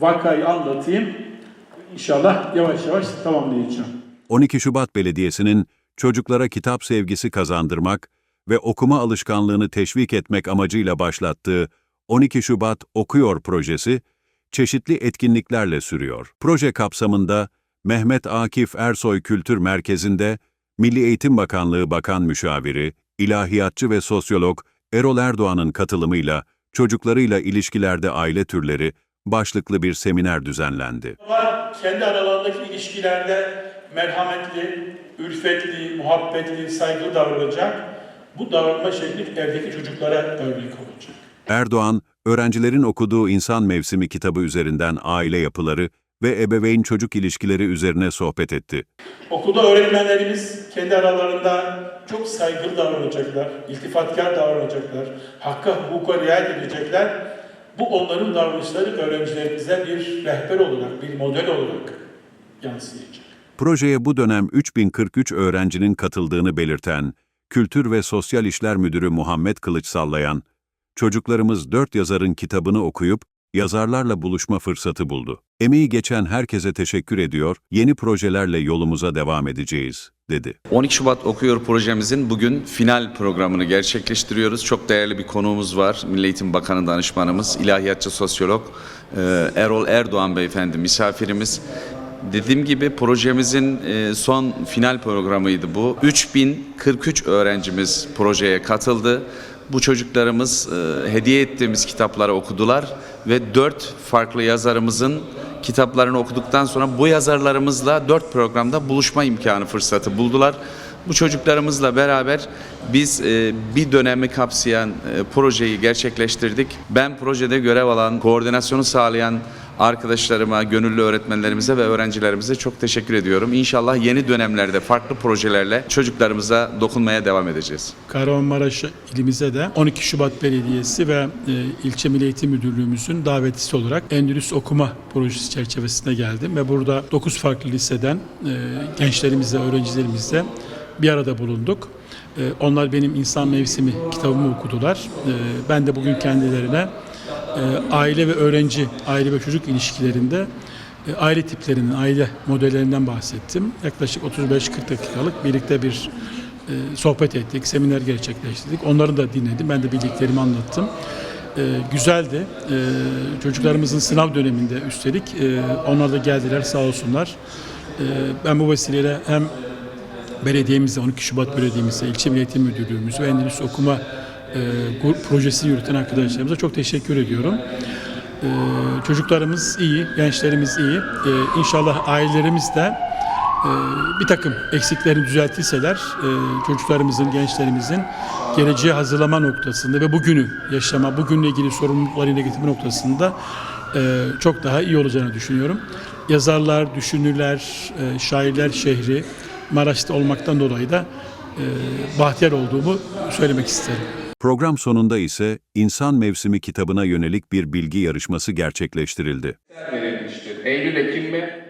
vakayı anlatayım. İnşallah yavaş yavaş tamamlayacağım. 12 Şubat Belediyesi'nin çocuklara kitap sevgisi kazandırmak ve okuma alışkanlığını teşvik etmek amacıyla başlattığı 12 Şubat Okuyor projesi, çeşitli etkinliklerle sürüyor. Proje kapsamında Mehmet Akif Ersoy Kültür Merkezi'nde Milli Eğitim Bakanlığı Bakan Müşaviri, ilahiyatçı ve sosyolog Erol Erdoğan'ın katılımıyla çocuklarıyla ilişkilerde aile türleri başlıklı bir seminer düzenlendi. Kendi aralarındaki ilişkilerde merhametli, ülfetli, muhabbetli, saygılı davranacak. Bu davranma şekli evdeki çocuklara örnek olacak. Erdoğan, öğrencilerin okuduğu İnsan Mevsimi kitabı üzerinden aile yapıları ve ebeveyn-çocuk ilişkileri üzerine sohbet etti. Okulda öğretmenlerimiz kendi aralarında çok saygılı davranacaklar, iltifatkar davranacaklar, hakka hukuka riayet edecekler. Bu onların davranışları öğrencilerimize bir rehber olarak, bir model olarak yansıyacak. Projeye bu dönem 3043 öğrencinin katıldığını belirten Kültür ve Sosyal İşler Müdürü Muhammed Kılıç Sallayan, çocuklarımız dört yazarın kitabını okuyup yazarlarla buluşma fırsatı buldu. Emeği geçen herkese teşekkür ediyor, yeni projelerle yolumuza devam edeceğiz, dedi. 12 Şubat Okuyor projemizin bugün final programını gerçekleştiriyoruz. Çok değerli bir konuğumuz var. Milli Eğitim Bakanı danışmanımız, ilahiyatçı sosyolog e, Erol Erdoğan beyefendi misafirimiz. Dediğim gibi projemizin e, son final programıydı bu. 3043 öğrencimiz projeye katıldı. Bu çocuklarımız e, hediye ettiğimiz kitapları okudular ve dört farklı yazarımızın kitaplarını okuduktan sonra bu yazarlarımızla dört programda buluşma imkanı fırsatı buldular. Bu çocuklarımızla beraber biz e, bir dönemi kapsayan e, projeyi gerçekleştirdik. Ben projede görev alan, koordinasyonu sağlayan arkadaşlarıma, gönüllü öğretmenlerimize ve öğrencilerimize çok teşekkür ediyorum. İnşallah yeni dönemlerde farklı projelerle çocuklarımıza dokunmaya devam edeceğiz. Kahramanmaraş ilimize de 12 Şubat Belediyesi ve e, İlçe Milli Eğitim Müdürlüğümüzün davetlisi olarak Endülüs Okuma Projesi çerçevesinde geldim ve burada 9 farklı liseden e, gençlerimizle, öğrencilerimizle bir arada bulunduk. E, onlar benim İnsan Mevsimi kitabımı okudular. Ben de bugün kendilerine e, aile ve öğrenci, aile ve çocuk ilişkilerinde e, aile tiplerinin, aile modellerinden bahsettim. Yaklaşık 35-40 dakikalık birlikte bir e, sohbet ettik, seminer gerçekleştirdik. Onları da dinledim, ben de bildiklerimi anlattım. Güzeldi. Çocuklarımızın sınav döneminde üstelik onlar da geldiler sağ olsunlar. Ben bu vesileyle hem belediyemize, 12 Şubat Belediyemize, İlçe Milli Eğitim Müdürlüğümüz ve Endülüs Okuma e, projesini yürüten arkadaşlarımıza çok teşekkür ediyorum. E, çocuklarımız iyi, gençlerimiz iyi. E, inşallah ailelerimiz de e, bir takım eksiklerini düzeltirseler e, çocuklarımızın, gençlerimizin geleceğe hazırlama noktasında ve bugünü yaşama, bugünle ilgili sorumluluklarıyla getirme noktasında e, çok daha iyi olacağını düşünüyorum. Yazarlar, düşünürler, e, şairler şehri Maraş'ta olmaktan dolayı da e, bahtiyar olduğumu söylemek isterim. Program sonunda ise İnsan Mevsimi kitabına yönelik bir bilgi yarışması gerçekleştirildi. Eylül-Ekim ve